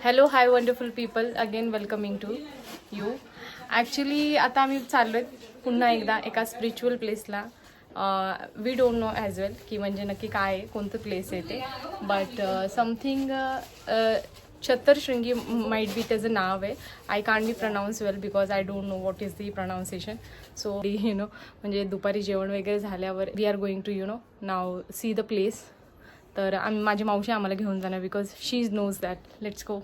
Hello hi wonderful people again welcoming to you actually आता आम्ही चाललो आहे पुन्हा एकदा एका spiritual प्लेसला we don't know as well की म्हणजे नक्की काय आहे कोणतं प्लेस आहे ते. But something Chhatarshringi might be त्याचं नाव आहे. I can be pronounce well because I don't know what is the pronunciation so you know म्हणजे दुपारी जेवण वगैरे झाल्यावर we are going to you know now see the place तर आम्ही माझी मावशी आम्हाला घेऊन जाणार because she is knows that let's go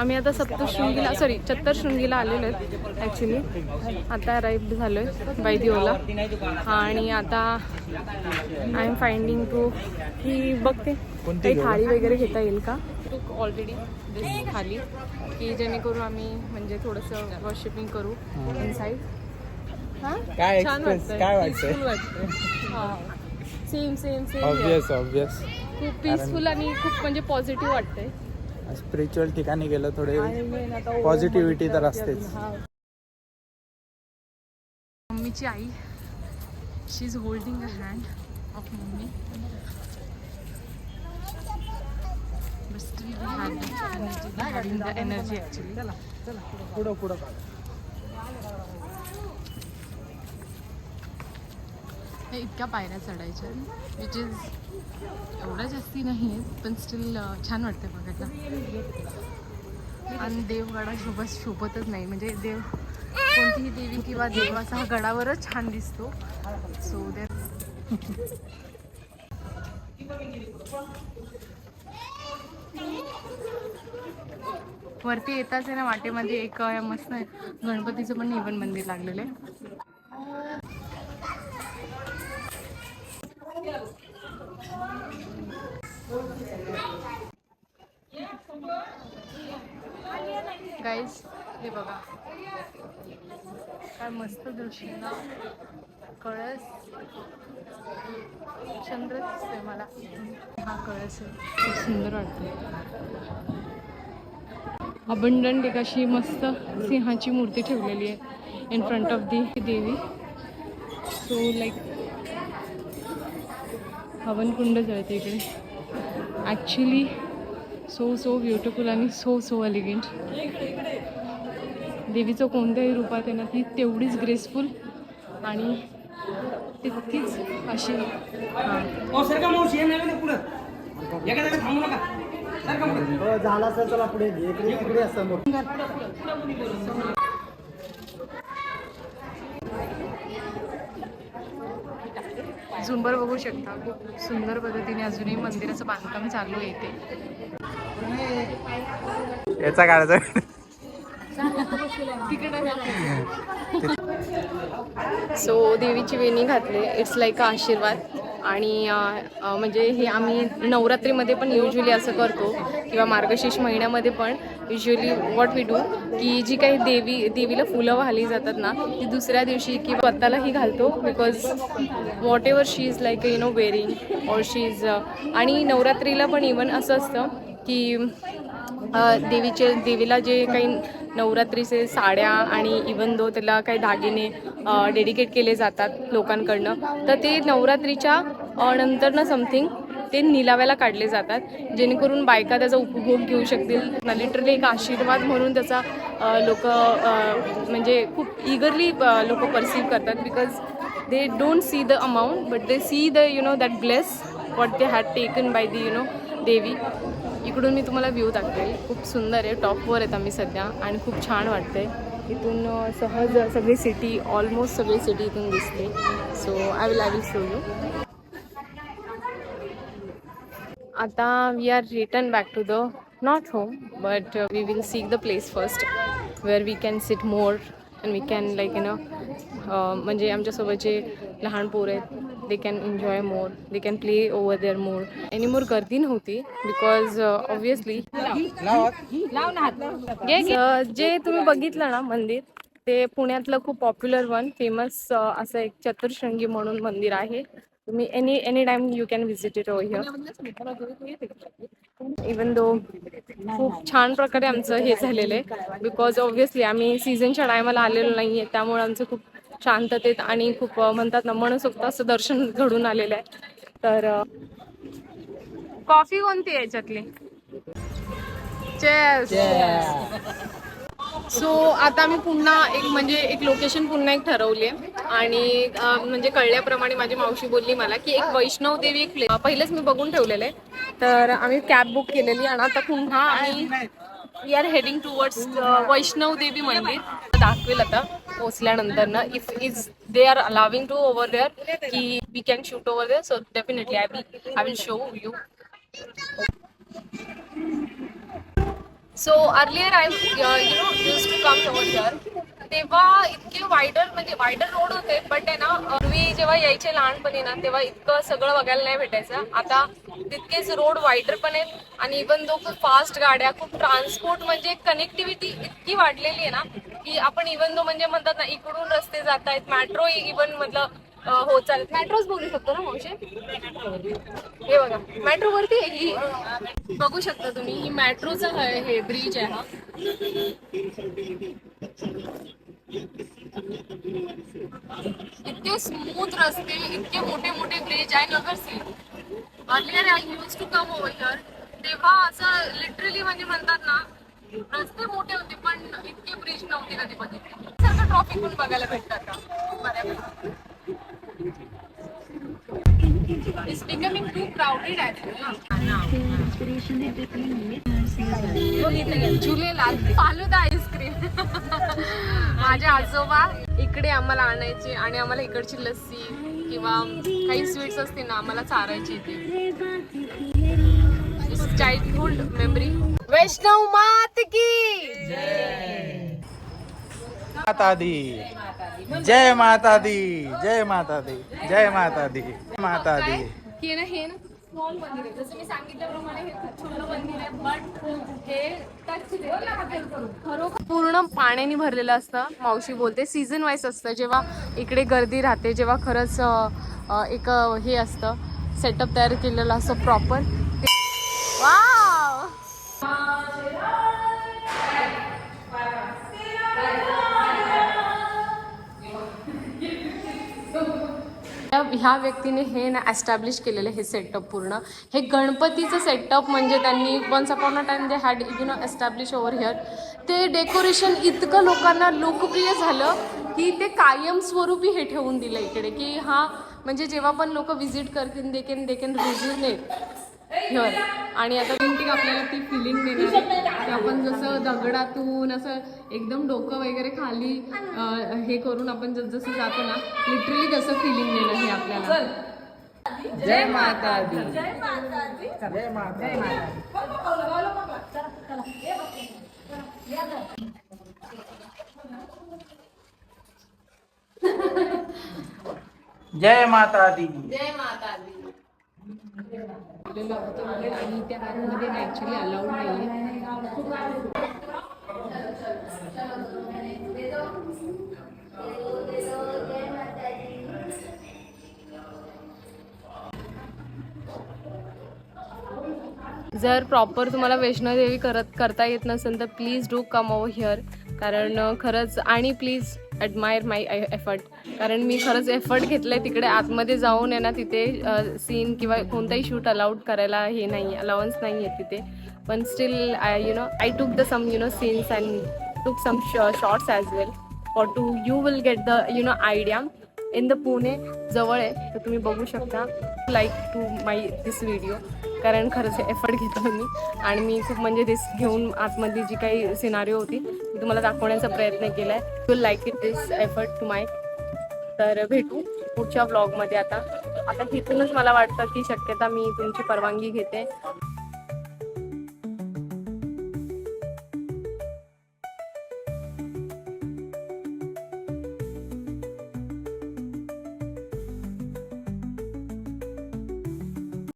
आम्ही आता सप्तशृंगीला सॉरी चत्तरशृंगीला आलेलो आहेत ॲक्च्युली आता अराईव्ह झालो आहे बैदिओला आणि आता आय एम फाइंडिंग टू की बघते. काही थाळी वगैरे घेता येईल का? ऑलरेडी दिस थाली की जेणेकरून आम्ही म्हणजे थोडंसं वर्शिपिंग करू इनसाईड हां? काय छान हां. सेम सेम सेम खूप पीसफुल आणि खूप म्हणजे पॉझिटिव्ह वाटतंय. स्पिरिच्युअल ठिकाणी गेलं थोडे पॉझिटिव्हिटी तर असतेच. मम्मीची आई she is holding a hand of mummy energy actually पुढं पुढं हे इतक्या पायऱ्या चढायच्या विच इज एवढ्या जास्ती नाही आहेत पण स्टील छान वाटते बघायला. आणि देवगडा शोभत शोभतच नाही. म्हणजे देव कोणतीही देवी किंवा देवाचा हा गडावरच छान दिसतो. सो दे वरती येताच आहे ना वाटेमध्ये एक मस्त आहे. गणपतीचं पण इवन मंदिर लागलेलं आहे. गाईज हे बघा. काय मस्त दृश्य ना. कळस. चंद्र दिसतोय मला. हा कळस आहे. खूप सुंदर वाटतो अबंडंट एक अशी मस्त सिंहाची मूर्ती ठेवलेली आहे इन फ्रंट ऑफ दी देवी. सो लाईक हवनकुंड जळते इकडे. ॲक्च्युली सो सो ब्युटिफुल आणि सो सो एलिगंट देवीचं कोणत्याही रूपात आहे ना ती तेवढीच ग्रेसफुल आणि तितकीच अशी हां. झाला चला पुढे. झुंबर बघू शकता. खूप सुंदर पद्धतीने अजूनही मंदिराचं बांधकाम चालू आहे इथे. याचा काढायचा. सो देवीची वेणी घातली. इट्स लाईक अ आशीर्वाद. आणि म्हणजे हे आम्ही नवरात्रीमध्ये पण युजली असं करतो किंवा मार्गशीर्ष महिन्यामध्ये पण युजली वॉट वी डू की जी काही देवी देवीला फुलं वाहली जातात ना ती दुसऱ्या दिवशी की स्वतःलाही घालतो because what ever she is like you know wearing or she is आणि नवरात्रीला पण इवन असं असतं की देवीचे देवीला जे काही नवरात्रीचे साड्या आणि इवन दो त्याला काही दागिने डेडिकेट केले जातात लोकांकडनं तर ते नवरात्रीच्या नंतरनं नंतर ना समथिंग ते निलाव्याला काढले जातात. जेणेकरून बायका त्याचा उपभोग घेऊ शकतील. लिटरली एक आशीर्वाद म्हणून त्याचा लोक म्हणजे खूप इगरली लोक परसिव्ह करतात. Because they don't see the amount but they see the you know that bless what they had taken by the you know Devi. इकडून मी तुम्हाला व्ह्यू दाखवेल खूप सुंदर आहे. टॉपवर आहेत आम्ही सध्या आणि खूप छान वाटते इथून सहज सगळी सिटी ऑलमोस्ट सगळी सिटी इथून दिसते. So I will I will show you आता we are return back to the not home but we will seek the place first where we can sit more and we can like you know म्हणजे आमच्यासोबत जे लहान पोरं आहेत they can enjoy more they can play over there more any more गर्दी नव्हती because obviously जे तुम्ही बघितलं ना मंदिर ते पुण्यातलं खूप पॉप्युलर वन फेमस असं एक चतुर्शृंगी म्हणून मंदिर आहे. तुम्ही any any time you can visit it over here even though खूप छान प्रकारे आमचं हे झालेलं आहे बिकॉज ऑब्व्हियसली आम्ही सीझनच्या टायमाला आलेलो नाही आहे त्यामुळे आमचं खूप शांततेत आणि खूप म्हणतात ना मनसोक्त असं दर्शन घडून आलेलं आहे. तर कॉफी कोणती आहे याच्यातली? सो आता मी पुन्हा एक म्हणजे एक लोकेशन पुन्हा एक ठरवली आहे. आणि म्हणजे कळल्याप्रमाणे माझी मावशी बोलली मला की एक वैष्णव देवी एक प्लेस पहिलेच मी बघून ठेवलेलं आहे. तर आम्ही कॅब बुक केलेली आणि आता पुन्हा आम्ही we are heading towards Vaishnav Devi मंदिर दाखवेल आता पोहोचल्यानंतर ना if is they are allowing to over there की we can shoot over there so definitely I will I will show you so earlier I you know use to come over here तेव्हा इतके wider म्हणजे wider road होते but आहे ना मी जेव्हा यायचे लहानपणी ना तेव्हा इतकं सगळं बघायला नाही भेटायचं. आता तितकेच रोड वायडर पण आहेत. आणि इवन दो खूप फास्ट गाड्या खूप ट्रान्सपोर्ट म्हणजे कनेक्टिव्हिटी इतकी वाढलेली आहे ना की आपण इवन दो म्हणजे म्हणतात ना इकडून रस्ते जात आहेत मॅट्रो इवन अं, हो चालेल मॅट्रोच बघू शकतो ना मावशी? हे बघा मेट्रो वरती आहे ही बघू शकता तुम्ही ही मेट्रोचा हे ब्रिज आहे हा. इतके स्मूथ रस्ते इतके मोठे मोठे bridge I Nagar see earlier I use to come over here तेव्हा असं लिटरली म्हणजे म्हणतात ना रस्ते मोठे होते पण इतके ब्रिज नव्हते कधी बघितले. सारखं ट्रॉफिक पण बघायला भेटतात का? It's becoming too crowded actually. Jhulelal falooda ice cream माझे आजोबा इकडे आम्हाला आणायचे आणि आम्हाला इकडची लस्सी किंवा काही स्वीट्स असते ना आम्हाला चारायची इथे. चाइल्डहुड मेमरी वैष्णव मात की! माता दी जय माता दी जय माता दी जय माता दी माता दी हे ना हे ना. स्मॉल मंदिर आहे. जसं मी सांगितल्याप्रमाणे हे खूप छोटं मंदिर आहे बट हे खरोखर पूर्ण पाण्याने भरलेलं असतं मावशी बोलते. सीझन वाईज असतं जेव्हा इकडे गर्दी राहते जेव्हा खरंच एक हे असतं सेटअप तयार केलेलं असतं प्रॉपर ह्या व्यक्तीने हे ना ॲस्टॅब्लिश केलेलं हे सेटअप पूर्ण. हे गणपतीचं सेटअप म्हणजे त्यांनी once upon a time they had you know establish over here ते डेकोरेशन इतकं लोकांना लोकप्रिय झालं की ते कायमस्वरूपी हे ठेवून दिलं इकडे की हां म्हणजे जेव्हा पण लोक व्हिजिट करतील दे कॅन दे कॅन रिज्युनेट आणि आता पेंटिंग आपल्याला ती फिलिंग देणार. आपण जसं दगडातून असं एकदम डोकं वगैरे खाली हे करून आपण जस जसं जातो ना लिटरली कसं फिलिंग देणं हे आपल्याला. जय माता दी जय माता दी जय माता दी जय माता दी आणि त्या आतमध्ये ॲक्च्युली अलाउड नाही जर प्रॉपर तुम्हाला वैष्णोदेवी करत करता येत नसेल तर please do come over here कारण खरंच आणि प्लीज ॲडमायर माय एफर्ट कारण मी खरंच एफर्ट घेतलं आहे तिकडे आतमध्ये जाऊन आहे ना तिथे सीन किंवा कोणताही शूट अलाउड करायला हे नाही अलाउन्स नाही आहे तिथे. पण still I you know I took the some you know scenes and took some shorts as well for to you will get the you know idea in the Pune जवळ आहे तर तुम्ही बघू शकता like to my this video कारण खरंच effort घेतो मी. आणि मी खूप म्हणजे दिस घेऊन आतमध्ये जी काही सिनारी होती ती तुम्हाला दाखवण्याचा प्रयत्न केला आहे you like it this effort to my तर भेटू पुढच्या ब्लॉगमध्ये आता. आता तिथूनच मला वाटतं की शक्यता मी तुमची परवानगी घेते.